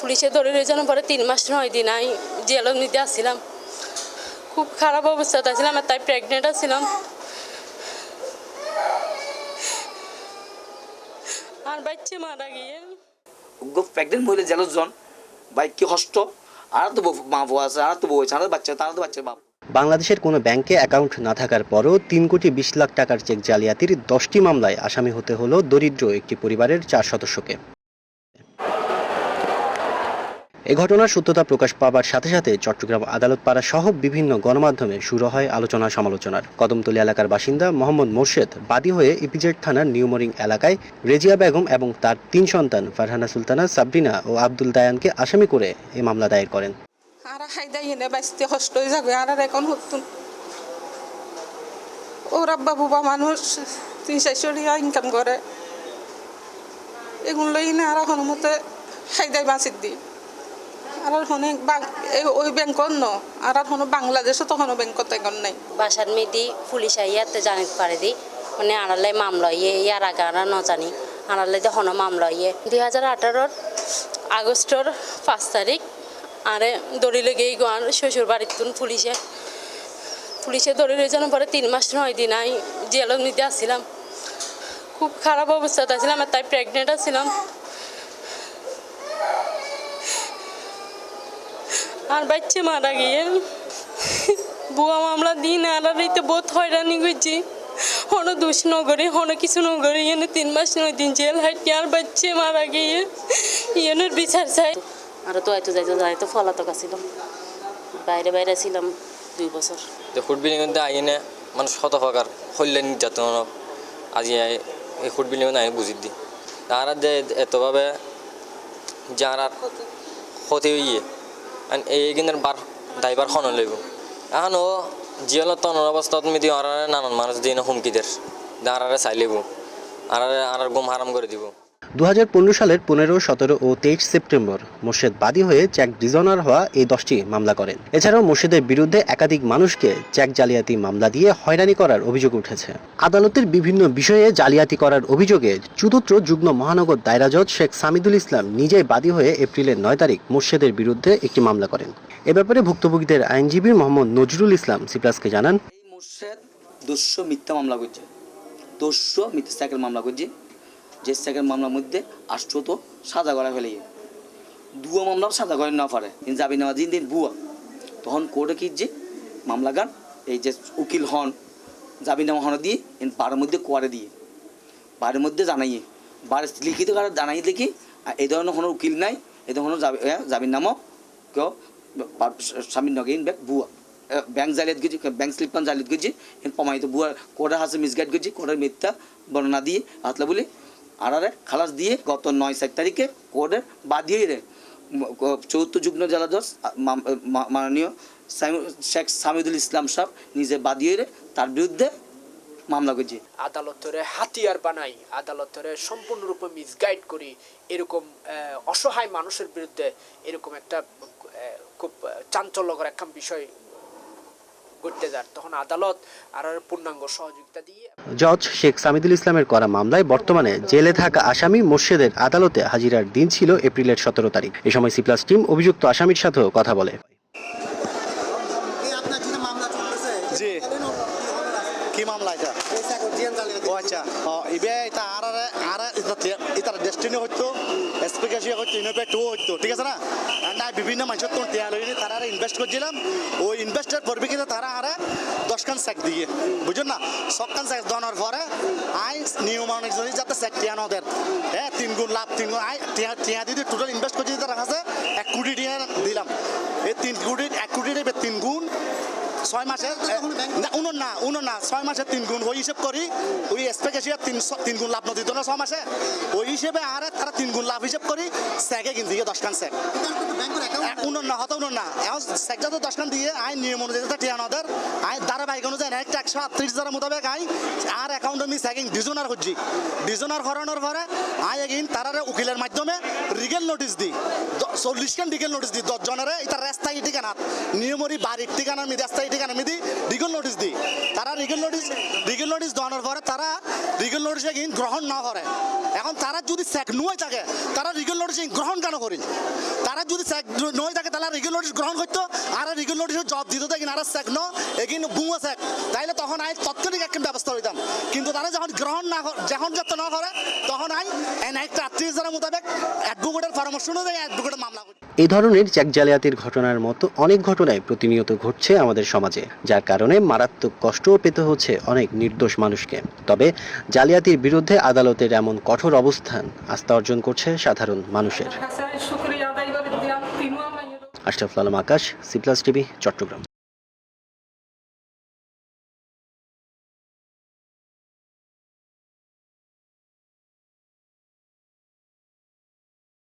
পুলিশে ধরে নিয়ে যাওয়ার পরে তিন মাস নয় দিন আমি জেলের নিতে আসছিলাম। খুব খারাপ অবস্থাতে ছিলাম আর তাই প্রেগনেন্ট ছিলাম আর বাচ্চা মারা গিয়ে। প্রেগনেন্ট মহিলা জন বাইক কি হষ্ট আর তো মা বউ আছে আর তো বউ আছে আর তো বাচ্চা তার তো বাচ্চা বাপ। বাংলাদেশের কোনো ব্যাংকে অ্যাকাউন্ট না থাকার পরও তিন কোটি বিশ লাখ টাকার চেক জালিয়াতির দশটি মামলায় আসামি হতে হলো দরিদ্র একটি পরিবারের চার সদস্যকে। এ ঘটনার সত্যতা প্রকাশ পাবার সাথে সাথে চট্টগ্রাম আদালত পাড়া সহ বিভিন্ন গণমাধ্যমে শুরু হয় আলোচনা সমালোচনার। কদমতলী এলাকার বাসিন্দা মোহাম্মদ মোর্শেদ বাদী হয়ে ইপিজেড থানার নিউমরিং এলাকায় রেজিয়া বেগম এবং তার তিন সন্তান ফারহানা সুলতানা, সাবরিনা ও আব্দুল দায়ানকে আসামি করে এই মামলা দায়ের করেন। আর হাইদা এনে আর এখন হতুন ওরা মানুষ, তিন চারশো ইনকাম করে। এগুলো না আর এখন মতে হাইদাই বাঁচিত দি আর আর হনে ওই ব্যাংকর ন। আর আর হনো বাংলাদেশও তখনও ব্যাংকত এখন নাই। বাসার মেয়েদি পুলিশ আইয়াতে জানিতে পারে দি। মানে আনালে মামলা ইয়ে ইয়ার আগে আনা ন জানি আনালে দিয়ে হন মামলা ইয়ে। দুই হাজার আঠারোর আগস্টর পাঁচ তারিখ আরে দড়িলে গিয়ে গোয়ান শ্বশুর বাড়ির তুন পুলিশে পুলিশে নিয়ে যাওয়ার পরে তিন মাস নয় দিন আমি জেলের নিতে আসছিলাম খুব খারাপ অবস্থাতে ছিলাম আর তাই প্রেগনেন্ট ছিলাম আর বাচ্চা মারা গিয়ে বুয়া মামলা দিন আর আর এই তো বহুত হয়রানি করছি। হনো দোষ নগরে হনো কিছু নগরে এনে তিন মাস নয় দিন জেল হাঁটি আর বাচ্চা মারা গিয়ে ইয়েনের বিচার চাই। আর তো এত যাইতো যাইতো ফলাতক ছিল বাইরে বাইরে ছিলাম দুই বছর। ফুড বিল্ডিং মধ্যে আইনে মানে শত প্রকার হল্যাণ নির্যাতন আজি আই- এই ফুড বিল্ডিং মধ্যে আইনে বুঝি দি তারা যে এতভাবে যার আর ক্ষতি হইয়ে আর এই কিন্তু বার দায়বার খন লইব। এখনও জিয়াল তনর অবস্থাত মিদি আর নানান মানুষ দিয়ে হুমকিদের দাঁড়ারে চাই লিব আর আর গুম হারাম করে দিব। দু হাজার পনেরো সালের পনেরো, সতেরো ও তেইশ সেপ্টেম্বর মোর্শেদ বাদী হয়ে চেক ডিজনার হওয়া এই দশটি মামলা করেন। এছাড়াও মোর্শেদের বিরুদ্ধে একাধিক মানুষকে চেক জালিয়াতি মামলা দিয়ে হয়রানি করার অভিযোগ উঠেছে। আদালতের বিভিন্ন বিষয়ে জালিয়াতি করার অভিযোগে চতুর্থ যুগ্ম মহানগর দায়রা জজ শেখ সামিদুল ইসলাম নিজেই বাদী হয়ে এপ্রিলের নয় তারিখ মোর্শেদের বিরুদ্ধে একটি মামলা করেন। এ ব্যাপারে ভুক্তভোগীদের আইনজীবী মোহাম্মদ নজরুল ইসলাম সিপ্লাসকে জানান, এই মোর্শেদ দুশো মিথ্যা মামলা করছে। দুশো মিথ্যা সাইকেল মামলা করছে। যে সাইকেল মামলার মধ্যে আষ্টশো তো সাজা করা ফেলে। দুয়া মামলাও সাজা করে না পারে। কিন্তু যাবি নেওয়া দিন দিন বুয়া তখন কোর্টে কি যে মামলা গান এই যে উকিল হন নেওয়া হন দিয়ে বারের মধ্যে কোয়ারে দিয়ে। বারের মধ্যে জানাইয়ে। বার লিখিত কারণ জানাই দেখি এই ধরনের কোনো উকিল নাই। এই ধরনের যাবি যাবির নামও কেউ স্বামীর নগে ব্যাগ বুয়া ব্যাংক জালিয়াত গেছি, ব্যাংক স্লিপান জালিয়াত গেছি। প্রমাণিত বুয়া কোর্টের হাসে মিসগাইড গেছি কোর্টের মিথ্যা বর্ণনা দিয়ে হাতলা বলি আরে খালাস দিয়ে গত নয় সাত তারিখে কোর্টের বাদিয়ে রে। চৌদ্দ যুগ্ম জেলা জজ মাননীয় শেখ সামিদুল ইসলাম সাহেব নিজে বাদিয়ে রে, তার বিরুদ্ধে মামলা করছে। আদালতরে হাতিয়ার বানাই, আদালতরে সম্পূর্ণরূপে মিসগাইড করি, এরকম অসহায় মানুষের বিরুদ্ধে এরকম একটা খুব চাঞ্চল্যকর একখান বিষয় ঘটতে যার। তখন আদালত আর পূর্ণাঙ্গ সহযোগিতা দিয়ে জজ শেখ সামিদুল ইসলামের করা মামলায় বর্তমানে জেলে থাকা আসামি মোর্শেদের আদালতে হাজিরার দিন ছিল এপ্রিলের সতেরো তারিখ। এ সময় সিপ্লাস টিম অভিযুক্ত আসামির সাথেও কথা বলে। জি। কি মামলা এটা? ও আচ্ছা। ইবে এটা আর আর ইতার ডেস্টিনি হইতো। এসপিকেশন হইতো ইনোপে টু হইতো ঠিক আছে না আর না বিভিন্ন মানুষের তো টিয়া হয়ে তারা ইনভেস্ট করছিলাম। ওই ইনভেস্টের পরিপ্রেক্ষিতে তারা আরে দশখান চেক দিয়ে। বুঝুন না? সবখান চেক দেওয়ার পরে আই নিয়ম অনুযায়ী যাতে চেক টিয়ানো নদের হ্যাঁ তিন গুণ লাভ, তিন গুণ, আই টিয়া টিয়া দিয়ে টোটাল ইনভেস্ট করছি, তারা কাছে এক কোটি টিয়া দিলাম। এই তিন কোটি, এক কোটি ছয় মাসের না উনো না উনো না ছয় মাসের তিন গুণ। ওই হিসেব করি ওই এক্সপেক্টেশন তিন তিন গুণ লাভ নদীত না ছয় মাসে। ওই হিসেবে আর তারা তিন গুণ লাভ হিসেব করি স্যাকে কিনতে দশ খান স্যাক উনো না হতো উনো না। এখন স্যাক যাতে দশ খান দিয়ে আই নিয়ম অনুযায়ী টিয়া নদের। আই দ্বারা বাইক অনুযায়ী একটা একশো আটত্রিশ হাজার মোতাবেক আই আর অ্যাকাউন্ট আমি স্যাকিং ডিজনার হচ্ছি ডিজনার হরানোর পরে আই এগিন তারারে উকিলের মাধ্যমে রিগেল নোটিশ দিই। চল্লিশ খান রিগেল নোটিশ দিই। দশ জনের এটা রাস্তায় ঠিকানা। নিয়মরি বাড়ির ঠিকানা মিদি রাস্তায় ঠিকানা মিদি রিগেল নোটিশ দিই তারা রিগেল নোটিস রিগেল নোটিস দেওয়ানোর পরে তারা রিগেল নোটিসে কিন্তু গ্রহণ না করে। এখন তারা যদি স্যাক নয় থাকে, তারা রিগেল নোটিস গ্রহণ কেন করি? তারা যদি স্যাক নয় থাকে, তাহলে রিগেল নোটিস গ্রহণ করতো, আর রিগেল নোটিসের জব দিত দেখি আর স্যাক ন এগিন বুয়া স্যাক তাইলে তখন আই তৎক্ষণিক একটা ব্যবস্থা হইতাম কিন্তু তারা যখন গ্রহণ না যখন যত না করে, তখন আই এন একটা ধারা মোতাবেক অ্যাডভোকেটের পরামর্শ অনুযায়ী অ্যাডভোকেটের মামলা এই ধরনের চ্যাক জালিয়াতির ঘটনার মতো অনেক ঘটনায় প্রতিনিয়ত ঘটছে আমাদের সমাজে, যার কারণে মারাত্মক কষ্টও পেতে হচ্ছে অনেক নির্দোষ মানুষকে। তবে জালিয়াতির বিরুদ্ধে আদালতের এমন কঠোর অবস্থান আস্থা অর্জন করছে সাধারণ মানুষের। Ashraful Alam Akash C plus TV, Chittagong.